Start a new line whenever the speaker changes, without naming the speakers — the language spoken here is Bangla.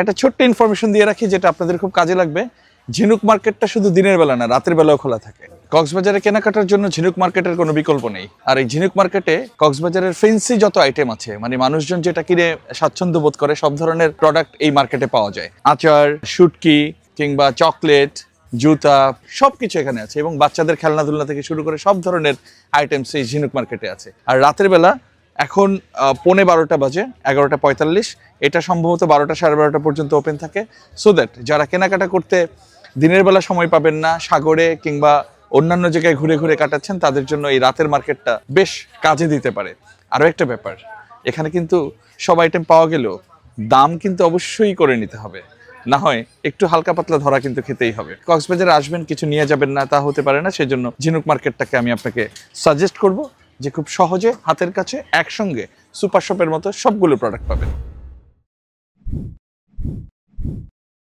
একটা ছোট্ট ইনফরমেশন দিয়ে রাখি যেটা আপনাদের খুব কাজে লাগবে। ঝিনুক মার্কেটটা শুধু দিনের বেলা না, রাতের বেলাও খোলা থাকে। কক্সবাজারে কেনাকাটার জন্য ঝিনুক মার্কেটের কোনো বিকল্প নেই। আর এই ঝিনুক মার্কেটে কক্সবাজারের ফেন্সি যত আইটেম আছে মানে মানুষজন যেটা কিনে স্বাচ্ছন্দ্য বোধ করে, সব ধরনের প্রোডাক্ট এই মার্কেটে পাওয়া যায়। আচার, শুটকি কিংবা চকলেট জুতা সব কিছু এখানে আছে এবং বাচ্চাদের খেলনাধুলনা থেকে শুরু করে সব ধরনের আইটেমস এই ঝিনুক মার্কেটে আছে। আর রাতের বেলা এখন পৌনে বারোটা বাজে, এগারোটা পঁয়তাল্লিশ। এটা সম্ভবত বারোটা সাড়ে বারোটা পর্যন্ত ওপেন থাকে। সো দ্যাট যারা কেনাকাটা করতে দিনের বেলা সময় পাবেন না, সাগরে কিংবা অন্যান্য জায়গায় ঘুরে ঘুরে কাটাচ্ছেন, তাদের জন্য এই রাতের মার্কেটটা বেশ কাজে দিতে পারে। আরও একটা ব্যাপার, এখানে কিন্তু সব আইটেম পাওয়া গেলেও দাম কিন্তু অবশ্যই করে নিতে হবে। না হয় একটু হালকা পাতলা ধরা কিন্তু খেতেই হবে। কক্সবাজারে আসবেন, কিছু নিয়ে যাবেন না, তা হতে পারে না। সেই জন্য ঝিনুক মার্কেটটাকে আমি আপনাকে সাজেস্ট করব। যে খুব সহজে হাতের কাছে একসঙ্গে সুপার শপের মতো সবগুলো প্রোডাক্ট পাবেন।